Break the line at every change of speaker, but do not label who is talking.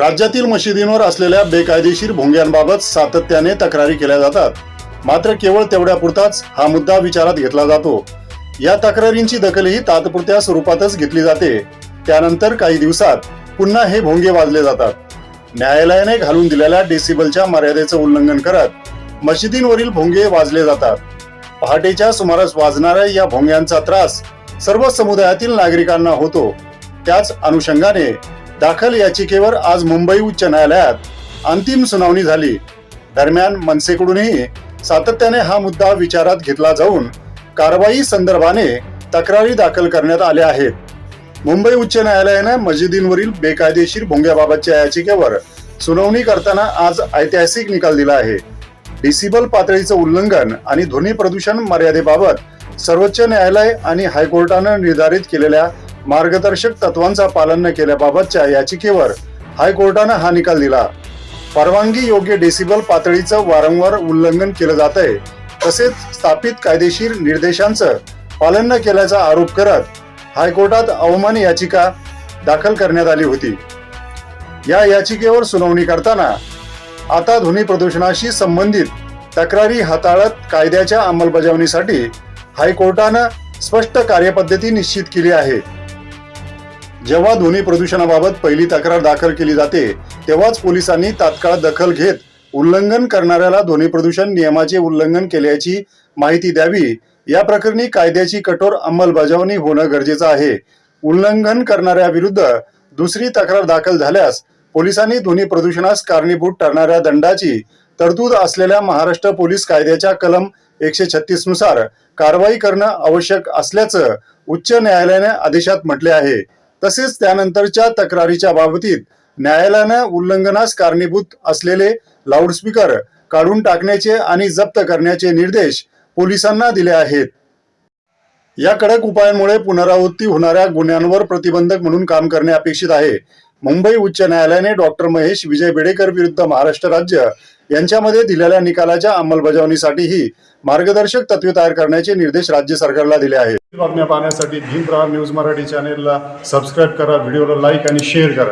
राज्यातील मशिदींवर असलेल्या बेकायदेशीर भोंग्यांबाबत सातत्याने तक्रारी केल्या जातात. मात्र केवळ तेवढ्यापुरताच हा मुद्दा विचारात घेतला जातो. या तक्रारींची दखलही तात्पुरत्या स्वरूपातच घेतली जाते. त्यानंतर काही दिवसात पुन्हा हे भोंगे वाजले जातात. न्यायालयाने घालून दिलेल्या डेसिबलच्या मर्यादेचं उल्लंघन करत मशिदींवरील भोंगे वाजले जातात. पहाटेच्या सुमारास वाजणाऱ्या या भोंग्यांचा त्रास सर्व समुदायातील नागरिकांना होतो. त्याच अनुषंगाने दाखल याचिकेवर आज मुंबई उच्च न्यायालयात अंतिम सुनावणी झाली. दरम्यान मनसेकडूनही सातत्याने हा मुद्दा विचारात घेतला जाऊन कारवाई संदर्भाने तक्रारी दाखल करण्यात आल्या आहेत. मुंबई उच्च न्यायालयानं मशिदींवरील बेकायदेशीर भोंग्याबाबतच्या याचिकेवर सुनावणी करताना आज ऐतिहासिक निकाल दिला आहे. डिसिबल पातळीचं उल्लंघन आणि ध्वनी प्रदूषण मर्यादेबाबत सर्वोच्च न्यायालय आणि हायकोर्टानं निर्धारित केलेल्या मार्गदर्शक तत्वांचा पालन न केल्याबाबतच्या याचिकेवर हायकोर्टानं हा निकाल दिला. परवानगी योग्य डेसिबल पातळीचं वारंवार उल्लंघन केलं जात आहे तसेच स्थापित कायदेशीर निर्देशांचं पालन न केल्याचा आरोप करत हायकोर्टात अवमान याचिका दाखल करण्यात आली होती. या याचिकेवर सुनावणी करताना आता ध्वनी प्रदूषणाशी संबंधित तक्रारी हाताळत कायद्याच्या अंमलबजावणीसाठी हायकोर्टानं स्पष्ट कार्यपद्धती निश्चित केली आहे. जेव्हा ध्वनी प्रदूषणाबाबत पहिली तक्रार दाखल केली जाते तेव्हाच पोलिसांनी तात्काळ दखल घेत उल्लंघन करणाऱ्याला ध्वनी प्रदूषण नियमाचे उल्लंघन केल्याची माहिती द्यावी. या प्रकरणी कायद्याची कठोर अंमलबजावणी होणं गरजेचं आहे. उल्लंघन करणाऱ्याविरुद्ध दुसरी तक्रार दाखल झाल्यास पोलिसांनी ध्वनी प्रदूषणास कारणीभूत ठरणाऱ्या दंडाची तरतूद असलेल्या महाराष्ट्र पोलीस कायद्याच्या कलम एकशे छत्तीसनुसार कारवाई करणं आवश्यक असल्याचं उच्च न्यायालयाने आदेशात म्हटले आहे. तसेच त्यानंतरच्या तक्रारीच्या बाबतीत न्यायालयानं उल्लंघनास कारणीभूत असलेले लाऊडस्पीकर काढून टाकण्याचे आणि जप्त करण्याचे निर्देश पोलिसांना दिले आहेत. या कडक उपायांमुळे पुनरावृत्ती होणाऱ्या गुन्ह्यांवर प्रतिबंधक म्हणून काम करणे अपेक्षित आहे. मुंबई उच्च न्यायालयाने डॉक्टर महेश विजय बेडेकर विरुद्ध महाराष्ट्र राज्य यांच्यामध्ये दिलेल्या निकालाच्या अंमलबजावणीसाठीही मार्गदर्शक तत्वे तयार करण्याचे निर्देश राज्य सरकारला दिले आहेत. बातम्या पाहण्यासाठी भीम न्यूज मराठी चॅनेलला सबस्क्राईब करा व्हिडिओला लाईक आणि शेअर करा.